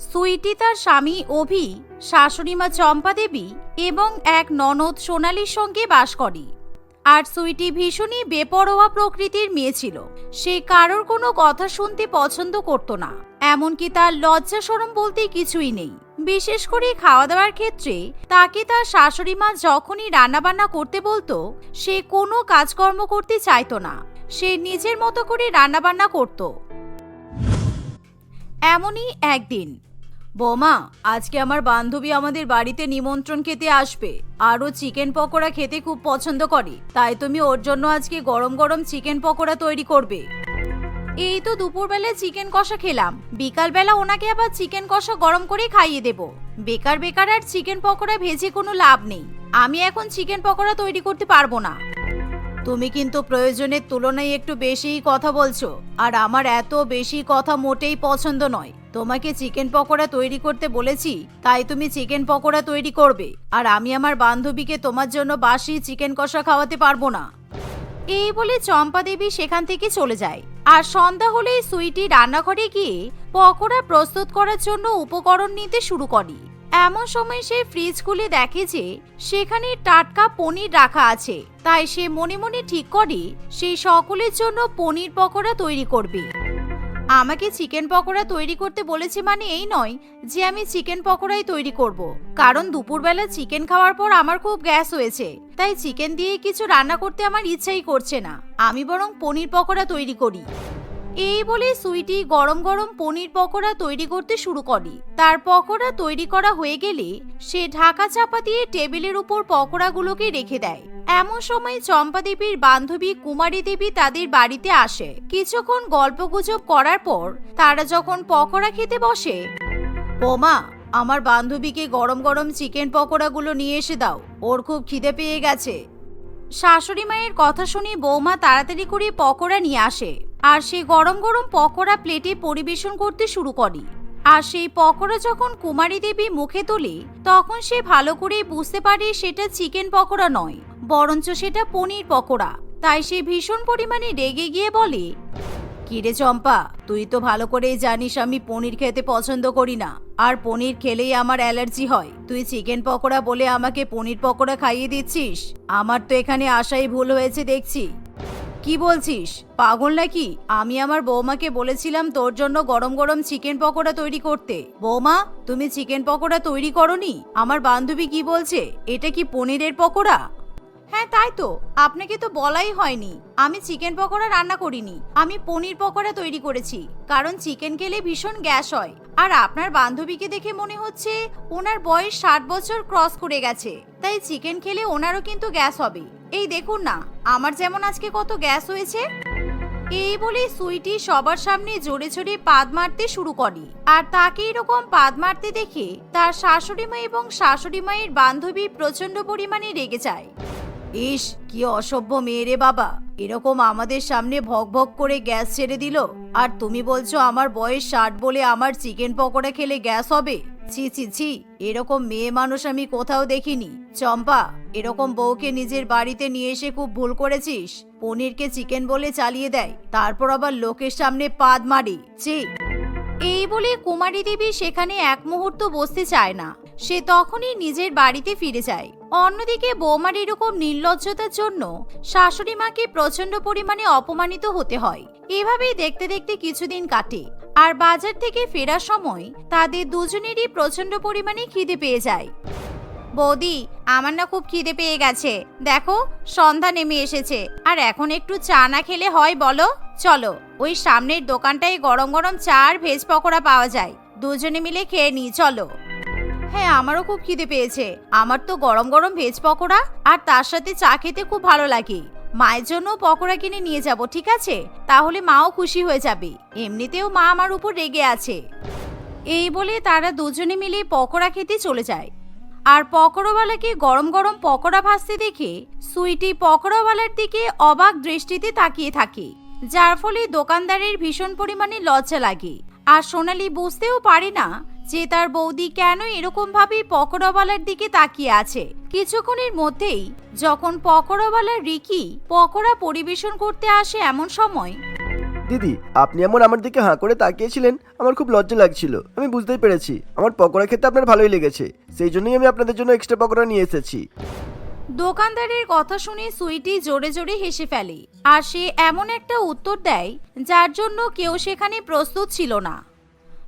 সুইটি তার স্বামী অভি, শাশুড়িমা চম্পা দেবী এবং এক ননদ সোনালির সঙ্গে বাস করে। আর সুইটি ভীষণই বেপরোয়া প্রকৃতির মেয়ে ছিল। সে কারোর কোনো কথা শুনতে পছন্দ করত না। এমনকি তার লজ্জা সরম বলতে কিছুই নেই। বিশেষ করে খাওয়া দাওয়ার ক্ষেত্রে তাকে তার শাশুড়ি মা যখনই রান্নাবান্না করতে বলতো, সে কোনো কাজকর্ম করতে চাইতো না। সে নিজের মতো করে রান্নাবান্না করত। এমনই একদিন বোমা, আজকে আমার বান্ধবী আমাদের বাড়িতে নিমন্ত্রণ খেতে আসবে। আরও চিকেন পকোড়া খেতে খুব পছন্দ করে। তাই তুমি ওর জন্য আজকে গরম গরম চিকেন পকোড়া তৈরি করবে। এই তো দুপুরবেলা চিকেন কষা খেলাম। বিকালবেলা ওনাকে আবার চিকেন কষা গরম করে খাইয়ে দেব। বেকার বেকার আর চিকেন পকোড়া ভেজে কোনো লাভ নেই। আমি এখন চিকেন পকোড়া তৈরি করতে পারব না। তুমি কিন্তু প্রয়োজনের তুলনায় একটু বেশিই কথা বলছো। আর আমার এত বেশি কথা মোটেই পছন্দ নয়। তোমাকে চিকেন পকোড়া তৈরি করতে বলেছি, তাই তুমি চিকেন পকোড়া তৈরি করবে, আর আমি আমার বান্ধবীকে তোমার জন্য বাসি চিকেন কষা খাওয়াতে পারব না। এই বলে চম্পা দেবী সেখান থেকে চলে যায়, আর সন্ধ্যা হলেই সুইটি রান্নাঘরে গিয়ে পকোড়া প্রস্তুত করার জন্য উপকরণ নিতে শুরু করে। এমন সময় সে ফ্রিজ খুলে দেখে যে সেখানে টাটকা পনির রাখা আছে, তাই সে মনে মনে ঠিক করে, সে সকলের জন্য পনির পকোড়া তৈরি করবে। আমাকে চিকেন পকোড়া তৈরি করতে বলেছে মানে এই নয় যে আমি চিকেন পকোড়াই তৈরি করব। কারণ দুপুরবেলা চিকেন খাওয়ার পর আমার খুব গ্যাস হয়েছে, তাই চিকেন দিয়ে কিছু রান্না করতে আমার ইচ্ছাই করছে না আমি বরং পনির পকোড়া তৈরি করি এই বলে সুইটি গরম গরম পনির পকোড়া তৈরি করতে শুরু করে। তার পকোড়া তৈরি করা হয়ে গেলে সে ঢাকা চাপা দিয়ে টেবিলের উপর পকোড়াগুলোকে রেখে দেয়। এমন সময় চম্পা দেবীর বান্ধবী কুমারী দেবী তাদের বাড়িতে আসে। কিছুক্ষণ গল্পগুজব করার পর তারা যখন পকোড়া খেতে বসে বোমা আমার বান্ধবীকে গরম গরম চিকেন পকোড়াগুলো নিয়ে এসে দাও, ওর খুব খিদে পেয়ে গেছে। শাশুড়ি মায়ের কথা শুনে বৌমা তাড়াতাড়ি করে পকোড়া নিয়ে আসে। আর সেই গরম গরম পকোড়া প্লেটে পরিবেশন করতে শুরু করে। আর সেই পকোড়া যখন কুমারী দেবী মুখে তোলে, তখন সে ভালো করে বুঝতে পারে সেটা চিকেন পকোড়া নয়, বরঞ্চ সেটা পনির পকোড়া। তাই সে ভীষণ পরিমাণে রেগে গিয়ে বলে, কিরে চম্পা, তুই তো ভালো করেই জানিস আমি পনির খেতে পছন্দ করি না। আর পনির খেলেই আমার অ্যালার্জি হয়। তুই চিকেন পকোড়া বলে আমাকে পনির পকোড়া খাইয়ে দিচ্ছিস? আমার তো এখানে আসাই ভুল হয়েছে দেখছি। কি বলছিস? পাগল নাকি? আমি আমার বৌমাকে বলেছিলাম তোর জন্য গরম গরম চিকেন পকোড়া তৈরি করতে। বৌমা, তুমি চিকেন পকোড়া তৈরি করনি? আমার বান্ধবী কি বলছে? এটা কি পনিরের পকোড়া? হ্যাঁ তাই তো। আপনাকে তো বলাই হয়নি। আমি চিকেন পকোড়া রান্না করিনি। আমি পনির পকোড়া তৈরি করেছি। কারণ চিকেন খেলে ভীষণ গ্যাস হয়। আর আপনার বান্ধবীকে দেখে মনে হচ্ছে, ওনার বয়স ষাট বছর ক্রস করে গেছে। তাই চিকেন খেলে ওনারও কিন্তু গ্যাস হবে। এই দেখুন না, আমার যেমন আজকে কত গ্যাস হয়েছে। এই বলে সুইটি সবার সামনে জোরে জোরে পাদ মারতে শুরু করে। আর তাকে এরকম পাদ মারতে দেখে তার শাশুড়ি মা এবং শাশুড়ি মায়ের বান্ধবী প্রচণ্ড পরিমাণে রেগে যায়। ইস, কি অসভ্য মেয়ে রে বাবা। এরকম আমাদের সামনে ভক ভক করে গ্যাস ছেড়ে দিল। আর তুমি বলছো আমার বয়স ষাট বলে আমার চিকেন পকোড়া খেলে গ্যাস হবে? ছি ছি ছি, এরকম মেয়ে মানুষ আমি কোথাও দেখিনি। চম্পা, এরকম বউকে নিজের বাড়িতে নিয়ে এসে খুব ভুল করেছিস। পনিরকে চিকেন বলে চালিয়ে দেয়, তারপর আবার লোকের সামনে পাদ মারি। ছি। এই বলে কুমারী দেবী সেখানে এক মুহূর্ত বসতে চায় না। সে তখনই নিজের বাড়িতে ফিরে যায়। অন্যদিকে বৌমার এরকম নির্লজ্জতার জন্য শাশুড়ি মাকে প্রচণ্ড পরিমাণে অপমানিত হতে হয়। এভাবেই দেখতে দেখতে কিছুদিন কাটে আর বাজার থেকে ফেরার সময় তাদের দুজনেরই প্রচণ্ড পরিমাণে খিদে পেয়ে যায়। বৌদি, আমার না খুব খিদে পেয়ে গেছে। দেখো, সন্ধ্যা নেমে এসেছে। আর এখন একটু চা না খেলে হয় বলো? চলো, ওই সামনের দোকানটায় গরম গরম চা আর ভেজ পকোড়া পাওয়া যায়। দুজনে মিলে খেয়ে নিই, চলো। হ্যাঁ আমারও খুব খিদে পেয়েছে। আমার তো গরম গরম ভেজ পকোড়া, আর তার সাথে চা খেতে খুব ভালো লাগে। মায়ের জন্য পকোড়া কিনে নিয়ে যাব, ঠিক আছে? তাহলে মাও খুশি হয়ে যাবে। এমনিতেও মা আমার উপর রেগে আছে। এই বলে তারা দুজনে মিলে পকোড়া খেতে চলে যায়। আর পকোড়াওয়ালাকে গরম গরম পকোড়া ভাজতে দেখে সুইটি পকোড়াওয়ালার দিকে অবাক দৃষ্টিতে তাকিয়ে থাকে, যার ফলে দোকানদারের ভীষণ পরিমাণে লজ্জা লাগে। আর সোনালি বুঝতেও পারে না যে তার বৌদি কেন এরকম ভাবে পকোড়াওয়ালার দিকে তাকিয়ে আছে। কিছুক্ষণের মধ্যেই যখন পকোড়াওয়ালা রিকি পকোড়া পরিবেশন করতে আসে এমন সময় দিদি আপনি এমন আমার দিকে হাঁ করে তাকিয়েছিলেন আমার খুব লজ্জা লাগছিল। আমি বুঝতেই পেরেছি আমার পকোড়া খেতে আপনার ভালোই লেগেছে সেই জন্যই আমি আপনাদের জন্য এক্সট্রা পকোড়া নিয়ে এসেছি। দোকানদারের কথা শুনে সুইটি জোরে জোরে হেসে ফেলে আর সে এমন একটা উত্তর দেয় যার জন্য কেউ সেখানে প্রস্তুত ছিল না।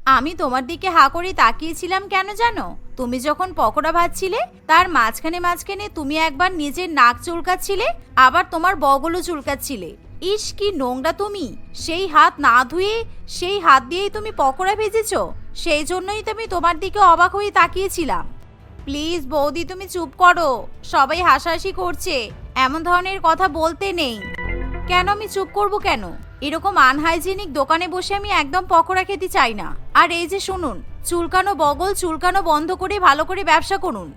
আমি তোমার দিকে হা করে তাকিয়েছিলাম কেন জানো? তুমি যখন পকোড়া ভাজছিলে, তার মাঝখানে মাঝখানে তুমি একবার নিজের নাক চুলকাচ্ছিলে, আবার তোমার বগলও চুলকাচ্ছিলে। ইস, কি নোংরা তুমি! সেই হাত না ধুয়ে, সেই হাত দিয়েই তুমি পকোড়া ভেজেছো। সেই জন্যই তো আমি তোমার দিকে অবাক হয়ে তাকিয়েছিলাম। প্লিজ বৌদি, তুমি চুপ করো। সবাই হাসাহাসি করছে। এমন ধরনের কথা বলতে নেই। কেন আমি চুপ করব কেন? এরকম আনহাইজিনিক দোকানে বসে আমি একদম পকোড়া খেতে চাই না। আর এই যে শুনুন, চুলকানো বগল চুলকানো বন্ধ করে ভালো করে ব্যবসা করুন।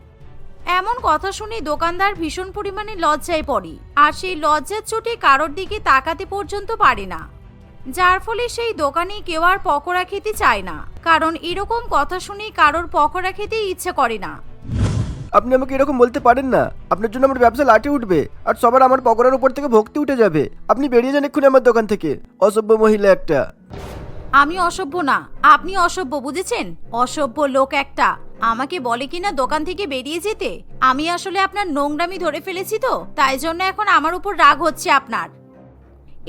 এমন কথা শুনে দোকানদার ভীষণ পরিমাণে লজ্জায় পড়ে। আর সেই লজ্জার চোটে কারোর দিকে তাকাতে পর্যন্ত পারে না। যার ফলে সেই দোকানে কেউ আর পকোড়া খেতে চায় না। কারণ এরকম কথা শুনে কারোর পকোড়া খেতে ইচ্ছে করে না। আপনি আমাকে এরকম বলতে পারেন না। আপনার জন্য আমার ব্যবসা লাটে উঠবে আর সবার আমার পকোড়ার উপর থেকে ভক্তি উঠে যাবে। আপনি বেরিয়ে যান এক্ষুনি আমার দোকান থেকে। অসভ্য মহিলা একটা। আমি অসভ্য না, আপনি অসভ্য, বুঝেছেন? অসভ্য লোক একটা। আমাকে বলে কিনা দোকান থেকে বেরিয়ে যেতে? আমি আসলে আপনার নোংরামি ধরে ফেলেছি তো, তাই জন্য এখন আমার উপর রাগ হচ্ছে আপনার।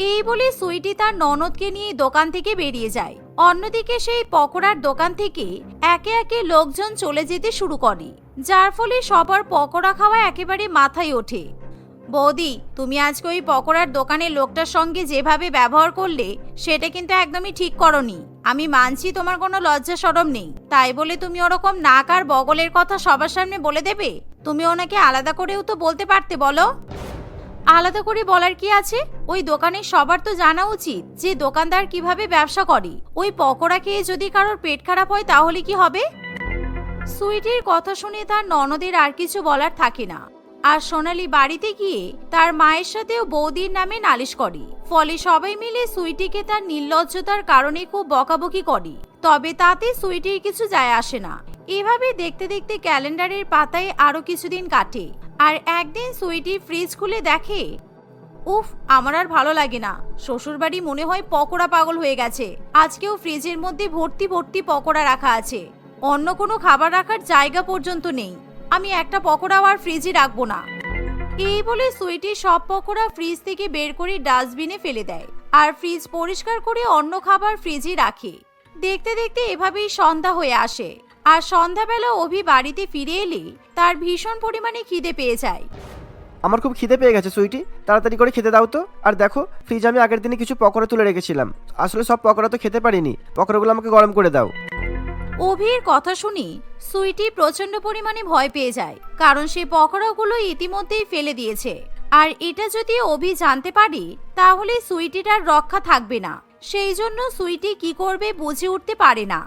এই বলে সুইটি তার ননদকে নিয়ে দোকান থেকে বেরিয়ে যায়। অন্যদিকে সেই পকোড়ার দোকান থেকে একে একে লোকজন চলে যেতে শুরু করে, যার ফলে সবার পকোড়া খাওয়া একেবারে মাথায় ওঠে। বৌদি, তুমি আজকে ওই পকোড়ার দোকানের লোকটার সঙ্গে যেভাবে ব্যবহার করলে, সেটা কিন্তু একদমই ঠিক করনি। আমি মানছি তোমার কোনো লজ্জা সরম নেই। তাই বলে তুমি ওরকম নাক আর বগলের কথা সবার সামনে বলে দেবে? তুমি ওনাকে আলাদা করেও তো বলতে পারতে বলো। আলাদা করে বলার কি আছে? ওই দোকানের সবার তো জানা উচিত যে দোকানদার কীভাবে ব্যবসা করে। ওই পকোড়া খেয়ে যদি কারোর পেট খারাপ হয় তাহলে কি হবে? সুইটির কথা শুনে তার ননদের আর কিছু বলার থাকে না। আর সোনালি বাড়িতে গিয়ে তার মায়ের সাথেও বৌদির নামে নালিশ করে। ফলে সবাই মিলে সুইটিকে তার নির্লজ্জতার কারণে খুব বকাবকি করে। তবে তাতে সুইটির কিছু যায় আসে না। এভাবে দেখতে দেখতে ক্যালেন্ডারের পাতায় আরও কিছুদিন কাটে। আর একদিন সুইটি ফ্রিজ খুলে দেখে, উফ, আমার আর ভালো লাগে না। শ্বশুরবাড়ি মনে হয় পকোড়া পাগল হয়ে গেছে। আজকেও ফ্রিজের মধ্যে ভর্তি ভর্তি পকোড়া রাখা আছে। অন্য কোনো খাবার রাখার জায়গা পর্যন্ত নেই। আমি একটা পকোড়াও আর ফ্রিজে রাখব না। এই বলে সুইটি সব পকোড়া ফ্রিজ থেকে বের করে ডাস্টবিনে ফেলে দেয় আর ফ্রিজ পরিষ্কার করে অন্য খাবার ফ্রিজে রাখে। দেখতে দেখতে এভাবেই সন্ধ্যা হয়ে আসে। আর সন্ধ্যাবেলা অভি বাড়িতে ফিরে এলে তার ভীষণ পরিমাণে খিদে পেয়ে যায়। আমার খুব খিদে পেয়ে গেছে সুইটি। তাড়াতাড়ি করে খেতে দাও তো। আর দেখো ফ্রিজে আমি আগের দিনে কিছু পকোড়া তুলে রেখেছিলাম। আসলে সব পকোড়া তো খেতে পারিনি। পকোড়াগুলো আমাকে গরম করে দাও। অভির কথা শুনি সুইটি প্রচণ্ড পরিমাণে ভয় পেয়ে যায় কারণ সে পকোড়াগুলো ইতিমধ্যেই ফেলে দিয়েছে। আর এটা যদি অভি জানতে পারে তাহলে সুইটিটার রক্ষা থাকবে না। সেই জন্য সুইটি কি করবে বুঝে উঠতে পারে না।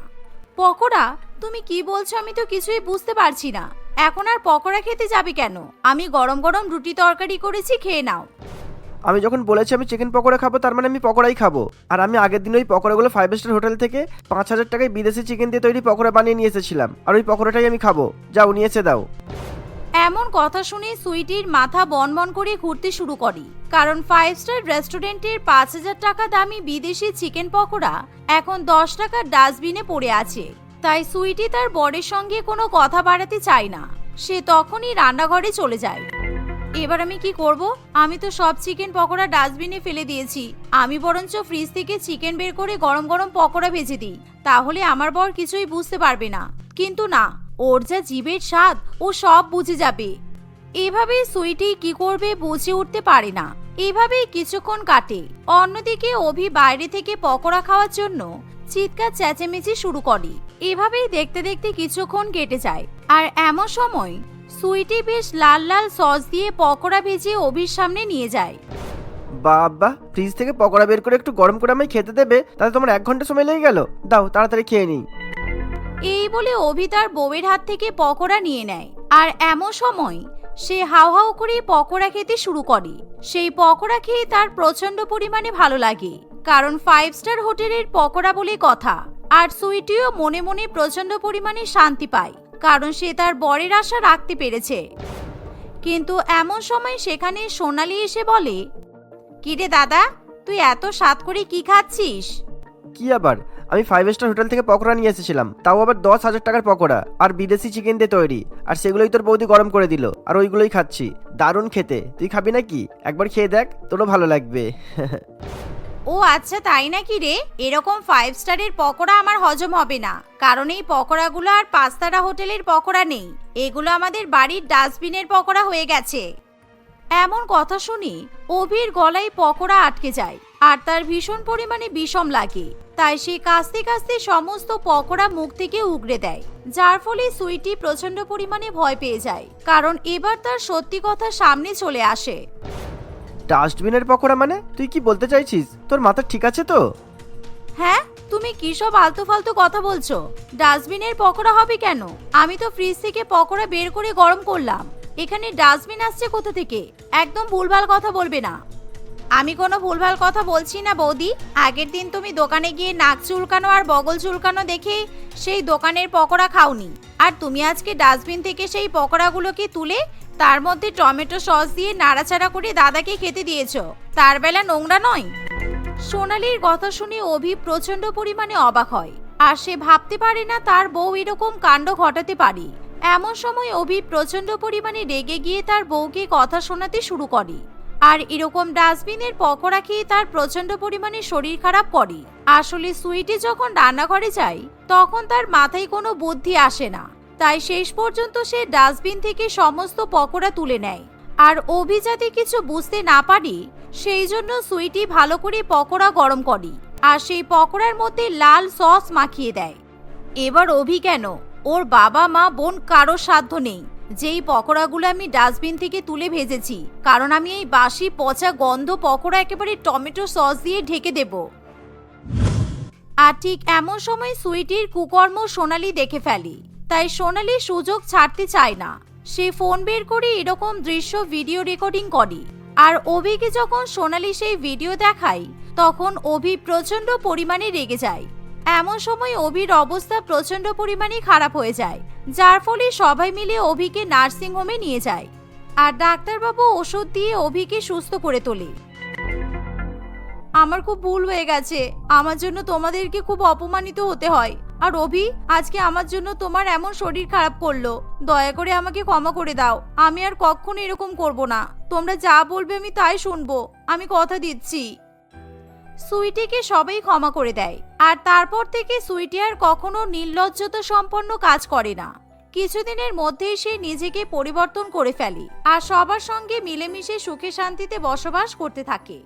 পকোড়া? তুমি কি বলছো আমি তো কিছুই বুঝতে পারছি না। এখন আর পকোড়া খেতে যাবে কেন? আমি গরম গরম রুটি তরকারি করেছি, খেয়ে নাও। আমি যখন বলেছি আমি চিকেন পকোড়া খাব, তার মানে আমি পকোড়াই খাব। আর আমি আগের দিন ওই পকোড়াগুলো ফাইভ স্টার হোটেল থেকে পাঁচ হাজার টাকায় বিদেশি চিকেন দিয়ে তৈরি পকোড়া বানিয়ে নিয়ে এসেছিলাম। আর ওই পকোড়াটাই আমি খাব। যাও, নিয়ে এসে দাও। এমন কথা শুনে সুইটির মাথা বনবন করে ঘুরতে শুরু করে। কারণ ফাইভ স্টার রেস্টুরেন্টের পাঁচ হাজার টাকা দামি বিদেশি চিকেন পকোড়া এখন দশ টাকার ডাস্টবিনে পড়ে আছে। তাই সুইটি তার বরের সঙ্গে কোনো কথা বাড়াতে চায় না। সে তখনই রান্নাঘরে চলে যায়। এবার আমি কি করব? আমি তো সব চিকেন পকোড়া ডাস্টবিনে ফেলে দিয়েছি। আমি বরঞ্চ ফ্রিজ থেকে চিকেন বের করে গরম গরম পকোড়া ভেজে দিই। তাহলে আমার বর কিছুই বুঝতে পারবে না। কিন্তু না ওর যা জীবের স্বাদ, ও সব বুঝে যাবে। এভাবেই সুইটি কি করবে বুঝে উঠতে পারে না। এভাবেই কিছুক্ষণ কাটে। অন্যদিকে অভি বাইরে থেকে পকোড়া খাওয়ার জন্য চিৎকার চেঁচেমেচি শুরু করে। এভাবেই দেখতে দেখতে কিছুক্ষণ কেটে যায়। আর এমন সময় সুইটি বেশ লাল লাল সস দিয়ে পকোড়া ভেজে অভির সামনে নিয়ে যায়। বাবা, ফ্রিজ থেকে পকোড়া বের করে একটু গরম করে আমায় খেতে দেবে? তাহলে তোমার এক ঘণ্টা সময় লেগে গেল। দাও, তাড়াতাড়ি খেয়ে নিই। এই বলে অভি তার বউয়ের হাত থেকে পকোড়া নিয়ে নেয়। আর এমন সময় সে হাও হাও করে পকোড়া খেতে শুরু করে। সেই পকোড়া খেয়ে তার প্রচণ্ড পরিমাণে ভালো লাগে। কারণ ফাইভ স্টার হোটেলের পকোড়া বলে কথা। আর সুইটিও মনে মনে প্রচণ্ড পরিমাণে শান্তি পায়। কারণ সে তার বরের আশা রাখতে পেরেছে। কিন্তু এমন সময় সেখানে সোনালি এসে বলে, কিরে দাদা, তুই এত স্বাদ করে কি খাচ্ছিস? কি আবার? আমি ফাইভ স্টার হোটেল থেকে পকোড়া নিয়ে এসেছিলাম। তাও আবার দশ হাজার টাকার পকোড়া আর বিদেশি চিকেন দিয়ে তৈরি। আর সেগুলোই তোর বৌদি গরম করে দিল। আর ওইগুলোই খাচ্ছি। দারুণ খেতে। তুই খাবি নাকি? একবার খেয়ে দেখ, তোরও ভালো লাগবে। ও আচ্ছা তাই নাকি রে? এরকম ফাইভ স্টারের পকোড়া আমার হজম হবে না। কারণ এই পকোড়াগুলো আর পাঁচতারা হোটেলের পকোড়া নেই। এগুলো আমাদের বাড়ির ডাস্টবিনের পকোড়া হয়ে গেছে। এমন কথা শুনি অভির গলায় পকোড়া আটকে যায়। আর তার ভীষণ পরিমাণে বিষম লাগে। তাই সে কাস্তে কাস্তে সমস্ত পকোড়া মুখ থেকে উগড়ে দেয় যার ফলে সুইটি প্রচণ্ড পরিমাণে ভয় পেয়ে যায় কারণ এবার তার সত্যি কথা সামনে চলে আসে। ডাস্টবিনের পকোড়া মানে? তুই কি বলতে চাইছিস? তোর মাথা ঠিক আছে তো? হ্যাঁ তুমি কি সব আলতু ফালতু কথা বলছো? ডাস্টবিনের পকোড়া হবে কেন? আমি তো ফ্রিজ থেকে পকোড়া বের করে গরম করলাম। এখানে ডাস্টবিন আসছে কোথা থেকে? একদম ভুলভাল কথা বলবে না। আমি কোনো ভুলভাল কথা বলছি না, বৌদি। আগের দিন তুমি দোকানে গিয়ে নাক চুলকানো আর বগল চুলকানো দেখে সেই দোকানের পকোড়া খাওনি। আর তুমি আজকে ডাস্টবিন থেকে সেই পকোড়াগুলোকে তুলে তার মধ্যে টমেটো সস দিয়ে নাড়াচাড়া করে দাদাকে খেতে দিয়েছ। তার বেলা নোংরা নয়? সোনালির কথা শুনে অভি প্রচণ্ড পরিমাণে অবাক হয়। আর সে ভাবতে পারে না তার বউ এরকম কাণ্ড ঘটাতে পারে। এমন সময় অভি প্রচণ্ড পরিমাণে রেগে গিয়ে তার বউকে কথা শোনাতে শুরু করে। আর এরকম ডাস্টবিনের পকোড়া খেয়ে তার প্রচণ্ড পরিমাণে শরীর খারাপ করে। আসলে সুইটি যখন রান্নাঘরে যায়, তখন তার মাথায় কোনো বুদ্ধি আসে না। তাই শেষ পর্যন্ত সে ডাস্টবিন থেকে সমস্ত পকোড়া তুলে নেয়। আর অভি যাতে কিছু বুঝতে না পারি, সেই জন্য সুইটি ভালো করে পকোড়া গরম করে আর সেই পকোড়ার মধ্যে লাল সস মাখিয়ে দেয়। এবার অভি কেন? ওর বাবা মা বোন কারও সাধ্য নেই। যেই পকোড়াগুলো আমি ডাস্টবিন থেকে তুলে ভেজেছি, কারণ আমি এই বাসি পচা গন্ধ পকোড়া একেবারে টমেটো সস দিয়ে ঢেকে দেব। আর ঠিক এমন সময় সুইটির কুকর্ম সোনালি দেখে ফেলি, তাই সোনালি সুযোগ ছাড়তে চায় না। সে ফোন বের করে এরকম দৃশ্য ভিডিও রেকর্ডিং করে, আর অভিকে যখন সোনালি সেই ভিডিও দেখায়, তখন অভি প্রচণ্ড পরিমাণে রেগে যায়। এমন সময় অভির অবস্থা প্রচণ্ড পরিমাণে খারাপ হয়ে যায়, যার ফলে সবাই মিলে অভিকে নার্সিং হোমে নিয়ে যায় আর ডাক্তারবাবু ওষুধ দিয়ে অভিকে সুস্থ করে তোলে। আমার খুব ভুল হয়ে গেছে, আমার জন্য তোমাদেরকে খুব অপমানিত হতে হয়। আর অভি, আজকে আমার জন্য তোমার এমন শরীর খারাপ করল, দয়া করে আমাকে ক্ষমা করে দাও, আমি আর কখনো এরকম করব না। তোমরা যা বলবে আমি তাই শুনব, আমি কথা দিচ্ছি। সুইটিকে সবাই ক্ষমা করে দেয়। আর তারপর থেকে সুইটি আর কখনো নির্লজ্জতা সম্পন্ন কাজ করে না। কিছুদিনের মধ্যেই সে নিজেকে পরিবর্তন করে ফেলে। আর সবার সঙ্গে মিলেমিশে সুখে শান্তিতে বসবাস করতে থাকে।